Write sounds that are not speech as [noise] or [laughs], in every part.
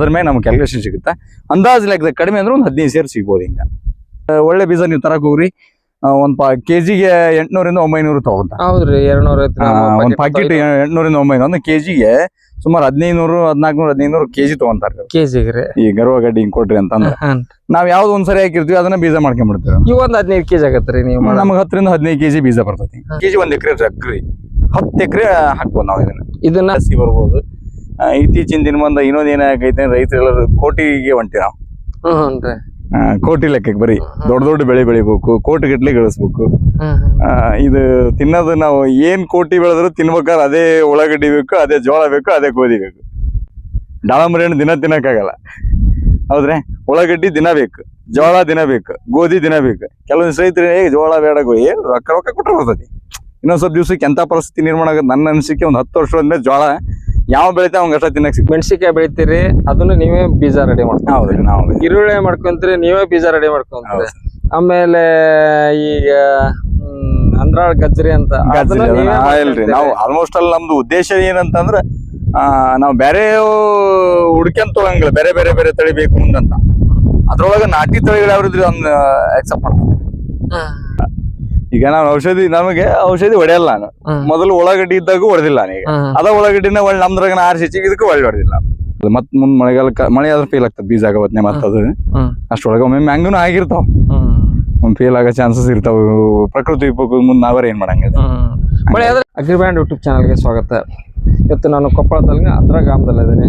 ಅದ್ರ ಮೇಲೆ ನಮ್ಗೆ ಕ್ಯಾಲ್ಕುಲೇಷನ್ ಸಿಗುತ್ತೆ. ಅಂದಾಜು ಲೆಕ್ಕದ ಕಡಿಮೆ ಅಂದ್ರೆ ಒಂದು ಹದಿನೈದು ಸೇರು ಸಿಗ್ಬೋದು ಹಿಂಗ ಒಳ್ಳೆ ಬೀಜ ನೀವು ತರಕ್ ಹೋಗ್ರಿ. ಒಂದ್ ಕೆಜಿಗೆ ಎಂಟ್ನೂರಿಂದ ಒಂಬೈನೂರು ತಗೊಂತ. ಹೌದ್ರಿ ಒಂದ್ ಪಾಕೆಟ್ ಎಂಟ್ನೂರಿಂದ ಒಂಬೈನೂರು. ಒಂದು ಕೆಜಿಗೆ ಸುಮಾರು ಹದಿನೈನೂರು ಹದಿನಾಲ್ಕುನೂರು ಹದಿನೈನೂರು ಕೆಜಿ ತಗೊಂತಾರೆ ಕೆಜಿಗೆ ಈ ಗರ್ವ ಗಡ್ಡಿ ಹಿಂಗ್ ಕೊಟ್ರಿ ಅಂತಂದ್ರೆ. ನಾವ್ ಯಾವ್ದು ಒಂದ್ಸರಿ ಹಾಕಿರ್ತೀವಿ ಅದನ್ನ ಬೀಜ ಮಾಡ್ಕೊಂಡ್ಬಿಡ್ತೀವಿ ಇವ್ ಒಂದ್ ಹದಿನೈದು ಕೆಜಿ ಆಗತ್ರಿ ನೀವು ನಮ್ಗೆ ಹತ್ತರಿಂದ ಹದಿನೈದು ಕೆಜಿ ಬೀಜ ಬರ್ತೈತಿ. ಕೆಜಿ ಒಂದ್ ಎಕರೆ ಜಗ್ರಿ ಹತ್ತು ಎಕರೆ ಹಾಕ್ಬೋದು ನಾವು ಇದನ್ನ. ಇದನ್ನ ಬರ್ಬೋದು. ಇತ್ತೀಚಿನ ದಿನ ಬಂದ ಇನ್ನೊಂದ್ ಏನಾಗೈತೆ ರೈತರೆಲ್ಲರೂ ಕೋಟಿಗೆ ಹೊಂಟಿ ನಾವು ಕೋಟಿ ಲೆಕ್ಕಕ್ಕೆ ಬರೀ ದೊಡ್ಡ ದೊಡ್ಡ ಬೆಳೆ ಬೆಳಿಬೇಕು ಕೋಟಿ ಗಟ್ಲೆ ಗಳಿಸ್ಬೇಕು ಇದು ತಿನ್ನೋದು ನಾವು ಏನ್ ಕೋಟಿ ಬೆಳೆದ್ರು ತಿನ್ಬೇಕಾದ್ರೆ ಅದೇ ಉಳ್ಳಾಗಡ್ಡಿ ಬೇಕು ಅದೇ ಜೋಳ ಬೇಕು ಅದೇ ಗೋಧಿ ಬೇಕು. ದಾಳಂಬರಿ ಹಣ್ಣು ದಿನ ತಿನ್ನಕ್ಕಾಗಲ್ಲ. ಹೌದ್ರೆ? ಉಳ್ಳಾಗಡ್ಡಿ ದಿನ ಬೇಕು ಜೋಳ ದಿನ ಬೇಕು ಗೋಧಿ ದಿನ ಬೇಕು. ಕೆಲವೊಂದು ರೈತರು ಜೋಳ ಬೇಡ ಗೋಧಿ ಏನ್ ರೊಕ್ಕ ರೊಕ್ಕ ಕೊಟ್ಟರೆ ಬರ್ತೈತಿ ಇನ್ನೊಂದ್ ಸ್ವಲ್ಪ ದಿವ್ಸಕ್ಕೆ ಎಂತ ಪರಿಸ್ಥಿತಿ ನಿರ್ಮಾಣ ಆಗುತ್ತೆ? ನನ್ನ ಅನಿಸಿಕೆ ಒಂದು ಹತ್ತು ವರ್ಷ ಅಂದ್ರೆ ಜೋಳ ಯಾವ ಬೆಳಿತಾ ಅವ್ನ ಅಷ್ಟ ತಿನ್ನಕ್ ಸಿಗ್ತದೆ? ಮೆಣಸಿನ್ಕಾಯಿ ಬೆಳಿತೀರಿ ಅದನ್ನ ನೀವೇ ಬೀಜ ರೆಡಿ ಮಾಡ್ತೀವಿ ಹೌದ್ರಿ ನಾವು ಈರುಳ್ಳಿ ಮಾಡ್ಕೊಂತೀರಿ ನೀವೇ ಬೀಜ ರೆಡಿ ಮಾಡ್ಕೊಂತೀರಿ. ಆಮೇಲೆ ಈಗ ಹ್ಮ್, ಅಂದ್ರಾಳ್ ಗಜ್ರಿ ಅಂತ. ಅದನ್ನ ನೀವೇ ಇಲ್ರಿ ನಾವು ಆಲ್ಮೋಸ್ಟ್ ಅಲ್ಲಿ ನಮ್ದು ಉದ್ದೇಶ ಏನಂತಂದ್ರ ಆ, ನಾವು ಬೇರೆ ಹುಡ್ಕ್ಯಂತ ತೊಳಂಗಿಲ್ಲ ಬೇರೆ ಬೇರೆ ಬೇರೆ ತಳಿ ಬೇಕು ಮುಂದಂತ. ಅದ್ರೊಳಗ ನಾಟಿ ತಳಿಗಳು ಯಾವ್ರಿದ್ರಿ ಒಂದ್ ಎಕ್ಸೆಪ್ಟ್ ಮಾಡ್ತೀನಿ ಹ್ಮ್. ಈಗ ನಾನು ಔಷಧಿ ನಮಗೆ ಔಷಧಿ ಹೊಡೆಯಲ್ಲ ನಾನು. ಮೊದಲು ಉಳ್ಳಾಗಡ್ಡಿ ಇದ್ದಾಗೂ ಹೊಡೆದಿಲ್ಲ ನಾನೀಗ ಹ್ಮ್. ಅದ ಉಳ್ಳಾಗಡ್ಡಿನ ಒಳ್ಳೆ ನಮ್ದ್ರಾಗ ಆರ್ ಆರಿಸಿ ಹೆಚ್ಚಿಗೆ ಇದಕ್ಕೂ ಒಳ್ಳೆ ಹೊಡೆದಿಲ್ಲ. ಮತ್ ಮುಂದ್ ಮಳೆಗಾಲಕ್ಕ ಮಳೆ ಆದ್ರೆ ಫೇಲ್ ಆಗ್ತದೆ ಬೀಜ ಆಗವತ್ನೆ ಮತ್ತದು ಅಷ್ಟೊಳಗೆ ಅಷ್ಟೊಳಗ ಒಮ್ಮೆ ಮ್ಯಾಂಗೂನು ಆಗಿರ್ತಾವ. ಒಮ್ಮೆ ಒಂದ್ ಫೇಲ್ ಆಗೋ ಚಾನ್ಸಸ್ ಇರ್ತಾವ. ಪ್ರಕೃತಿ ವಿಕೋಪದ ಮುಂದೆ ನಾವೇ ಏನ್. ಮಳೆ ಆದ್ರೆ ಅಗ್ರಿಬ್ಯಾಂಡ್ ಯೂಟ್ಯೂಬ್ ಚಾನಲ್ಗೆ ಸ್ವಾಗತ. ಇವತ್ತು ನಾನು ಕೊಪ್ಪಳದಲ್ಲಿ ಅದ್ರ ಗ್ರಾಮದಲ್ಲಿ ಇದ್ದೀನಿ.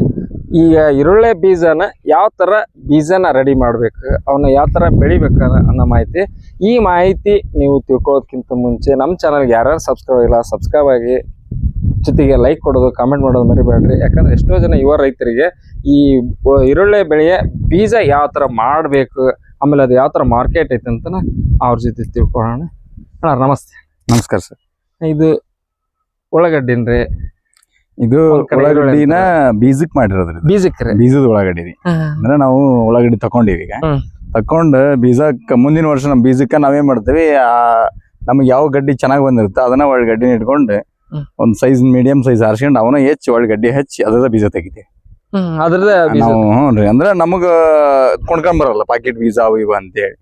ಈಗ ಈರುಳ್ಳಿ ಬೀಜನ ಯಾವ ತರ ಬೀಜನ ರೆಡಿ ಮಾಡ್ಬೇಕು ಅವನ್ನ ಯಾವ ತರ ಬೆಳಿಬೇಕು ಅನ್ನೋ ಮಾಹಿತಿ ಈ ಮಾಹಿತಿ ನೀವು ತಿಳ್ಕೊಳ್ಳೋದಕ್ಕಿಂತ ಮುಂಚೆ ನಮ್ಮ ಚಾನಲ್ಗೆ ಯಾರ್ಯಾರು ಸಬ್ಸ್ಕ್ರೈಬ್ ಆಗಿಲ್ಲ ಸಬ್ಸ್ಕ್ರೈಬ್ ಆಗಿ ಜೊತೆಗೆ ಲೈಕ್ ಕೊಡೋದು ಕಾಮೆಂಟ್ ಮಾಡೋದು ಮರಿಬೇಡ್ರಿ. ಯಾಕಂದ್ರೆ ಎಷ್ಟೋ ಜನ ಯುವ ರೈತರಿಗೆ ಈ ಈರುಳ್ಳಿ ಬೆಳೆಯ ಬೀಜ ಯಾವ ತರ ಮಾಡಬೇಕು ಆಮೇಲೆ ಅದು ಯಾವ ಥರ ಮಾರ್ಕೆಟ್ ಐತೆ ಅಂತ ಅವ್ರ ಜೊತೆ ತಿಳ್ಕೊಳ್ಳೋಣ. ಅಣ್ಣ ನಮಸ್ತೆ. ನಮಸ್ಕಾರ ಸರ್. ಇದು ಉಳ್ಳಾಗಡ್ಡಿನ್ರಿ ಇದು ಉಳ್ಳಾಗಡ್ಡಿನ ಬೀಜಕ್ ಮಾಡಿರೋದ್ರಿ ಬೀಜಕ್ ಬೀಜದ ಉಳ್ಳಾಗಡ್ಡಿ ರೀ ಅಂದ್ರೆ ನಾವು ಉಳ್ಳಾಗಡ್ಡಿ ತಕೊಂಡಿವಿ ಈಗ. ತಕೊಂಡ್ ಬೀಜಕ್ಕ ಮುಂದಿನ ವರ್ಷ ನಮ್ ಬೀಜಕ್ಕ ನಾವೇನ್ ಮಾಡ್ತೇವಿ ಆ ನಮ್ಗೆ ಯಾವ ಗಡ್ಡಿ ಚೆನ್ನಾಗಿ ಬಂದಿರುತ್ತೆ ಅದನ್ನ ಒಳ್ಳೆ ಗಡ್ಡಿನ ಇಟ್ಕೊಂಡು. ಒಂದ್ ಸೈಜ್ ಮೀಡಿಯಂ ಸೈಜ್ ಆರಿಸ್ಕೊಂಡು ಅವನ ಹೆಚ್ಚಿ ಒಳ್ಳೆ ಗಡ್ಡಿ ಹೆಚ್ಚಿ ಅದ ಬೀಜ ತೆಗಿತೀವಿ. ನಾವು ಹ್ಞೂ ರೀ ಅಂದ್ರೆ ನಮಗ ಕೊಂಡ್ಕೊಂಡ್ ಬರಲ್ಲ ಪಾಕೆಟ್ ಬೀಜ ಅವು ಇವು ಅಂತೇಳಿ.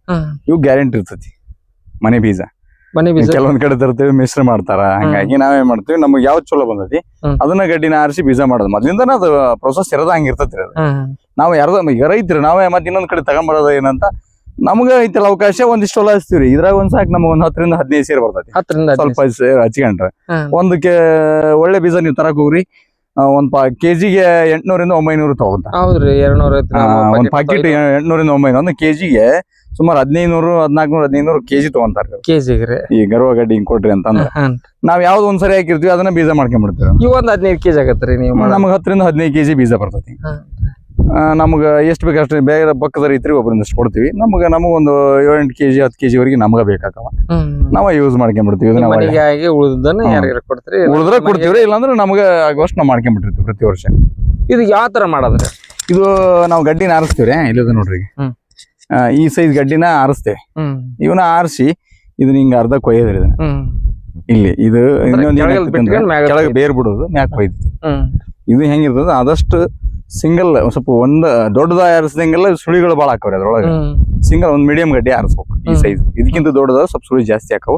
ಇವು ಗ್ಯಾರಂಟಿ ಇರ್ತತಿ ಮನೆ ಬೀಜ. ಮನೆ ಬೀಜ ಕೆಲವೊಂದ್ ಕಡೆ ತರ್ತೇವೆ ಮಿಶ್ರ ಮಾಡ್ತಾರ. ಹಂಗಾಗಿ ನಾವೇನ್ ಮಾಡ್ತೇವೆ ನಮ್ಗೆ ಯಾವ್ದು ಚಲೋ ಬಂದೈತಿ. ಅದನ್ನ ಗಡ್ಡಿನ ಆರಿಸಿ ಬೀಜ ಮಾಡೋದು. ಮೊದ್ಲಿಂದನ ಅದು ಪ್ರೊಸೆಸ್ ಇರೋದ ಹಂಗ ಇರ್ತೈತಿ ಅದು. ನಾವ್ ಯಾರ್ದ ಈಗ ರೈತರು ನಾವೇ ಮತ್ತೆ ಇನ್ನೊಂದ್ ಕಡೆ ತಗೊಂಬರೋದ ಏನಂತ ನಮ್ಗ ಐತಲ್ಲ ಅವಕಾಶ ಒಂದಿಷ್ಟು ಹೊಲ ಹಚ್ತೀವ್ರಿ. ಇದ್ರಾಗ ಒಂದ್ ಸಾಕ್ ನಮಗ್ ಒಂದ್ ಹತ್ತರಿಂದ ಹದಿನೈದು ಸೇರ್ ಬರ್ತೈತಿ. ಸ್ವಲ್ಪ ಹಚ್ಕೊಂಡ್ರೆ. ಒಂದಕ್ಕೆ ಒಳ್ಳೆ ಬೀಜ ನೀವು ತರಕ್ ಹೋಗ್ರಿ. ಒಂದ್ ಪಾ ಕೆಜಿಗೆ ಎಂಟ್ನೂರಿಂದ ಒಂಬೈನೂರು ತಗೊಂತ. ಹೌದ್ರಿ ಎರಡ್ನೂರ ಒಂದ್ ಪಾಕೆಟ್ ಎಂಟ್ನೂರಿಂದ ಒಂಬೈನೂರು. ಒಂದು ಕೆಜಿಗೆ ಸುಮಾರು ಹದಿನೈನೂರು ಹದಿನಾಲ್ಕುನೂರು ಹದಿನೈನೂರು ಕೆಜಿ ತಗೊಂತಾರ ಈ ಗರ್ವ ಗಡ್ಡಿ ಹಿಂಗ್ ಕೊಟ್ರಿ ಅಂತಂದ್ರೆ. ನಾವ್ ಯಾವ್ದು ಒಂದ್ಸರಿ ಹಾಕಿರ್ತೀವಿ ಅದನ್ನ ಬೀಜ ಮಾಡ್ಕೊಂಡ್ಬಿಡ್ತೀವಿ ಈ ಒಂದ್ ಹದಿನೈದು ಕೆಜಿ ಆಗತ್ತೆ ನೀವು ನಮಗ್ ಹತ್ತರಿಂದ ಹದಿನೈದು ಕೆಜಿ ಬೀಜ ಬರ್ತೈತಿ. ನಮ್ಗ ಎಷ್ಟು ಬೇಕು ಅಷ್ಟು ಬೇರೆ ಪಕ್ಕದ ರೈತರಿಗೆ ಒಬ್ಬರಿಂದಷ್ಟು ಕೊಡ್ತೀವಿ. ನಮ್ಗ ನಮಗೊಂದು ಏಳೆಂಟು ಕೆಜಿ ಹತ್ತು ಕೆಜಿ ವರೆಗೆ ನಮ್ಗೆ ಬೇಕಾಗವ. ನಾವು ಯೂಸ್ ಮಾಡ್ಕೊಂಡ್ಬಿಡ್ತೀವಿ ಉಳಿದ್ರೆ ಕೊಡ್ತೀವ್ರಿ ಇಲ್ಲಾಂದ್ರೆ ನಮ್ಗೆ ಆಗುವಷ್ಟು ನಾವು ಮಾಡ್ಕೊಂಡ್ಬಿಟ್ಟಿರ್ತೀವಿ ಪ್ರತಿ ವರ್ಷ. ಇದು ಯಾವ ತರ ಮಾಡೋದ್ರೆ ಇದು ನಾವು ಗಡ್ಡಿನ ಆರಿಸ್ತೀವ್ರಿ ಇಲ್ಲದ ನೋಡ್ರಿ. ಈ ಸೈಜ್ ಗಡ್ಡಿನ ಆರಿಸ್ತೇವೆ ಇವನ್ನ ಆರಿಸಿ ಇದನ್ನ ಹಿಂಗ ಅರ್ಧ ಕೊಯ್ಯೋದ್ರಿ ಇದನ್ನ. ಇಲ್ಲಿ ಇದು ಇನ್ನೊಂದು ಕೆಳಗೆ ಬೇರ್ ಬಿಡೋದು ಮ್ಯಾಕ್ ಹ್ಮ್. ಇದು ಹೆಂಗಿರ್ತದ ಆದಷ್ಟು ಸಿಂಗಲ್ ಸ್ವಲ್ಪ ಒಂದ್ ದೊಡ್ಡದ ಆರಿಸಿದಂಗೆಲ್ಲ ಸುಳಿಗಳು ಭಾಳ ಹಾಕವ್ರಿ ಅದ್ರೊಳಗೆ. ಸಿಂಗಲ್ ಒಂದ್ ಮೀಡಿಯಂ ಗಡ್ಡೆ ಆರಿಸ್ಬೇಕು ಈ ಸೈಜ್ ಇದಕ್ಕಿಂತ ದೊಡ್ಡದ ಸ್ವಲ್ಪ ಸುಳಿ ಜಾಸ್ತಿ ಹಾಕವು.